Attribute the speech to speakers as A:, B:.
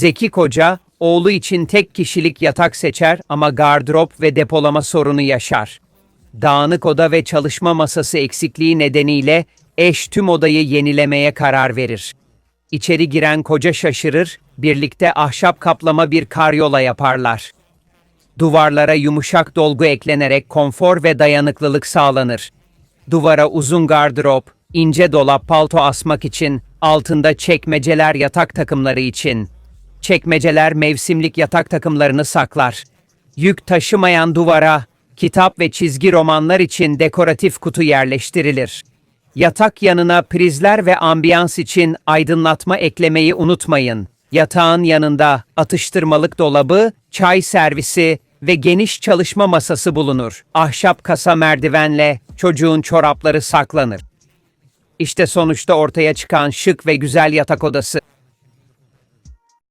A: Zeki koca, oğlu için tek kişilik yatak seçer ama gardırop ve depolama sorunu yaşar. Dağınık oda ve çalışma masası eksikliği nedeniyle eş tüm odayı yenilemeye karar verir. İçeri giren koca şaşırır, birlikte ahşap kaplama bir karyola yaparlar. Duvarlara yumuşak dolgu eklenerek konfor ve dayanıklılık sağlanır. Duvara uzun gardırop, ince dolap palto asmak için, altında çekmeceler yatak takımları için. Çekmeceler mevsimlik yatak takımlarını saklar. Yük taşımayan duvara, kitap ve çizgi romanlar için dekoratif kutu yerleştirilir. Yatak yanına prizler ve ambiyans için aydınlatma eklemeyi unutmayın. Yatağın yanında atıştırmalık dolabı, çay servisi ve geniş çalışma masası bulunur. Ahşap kasa merdivenle çocuğun çorapları saklanır. İşte sonuçta ortaya çıkan şık ve güzel yatak odası.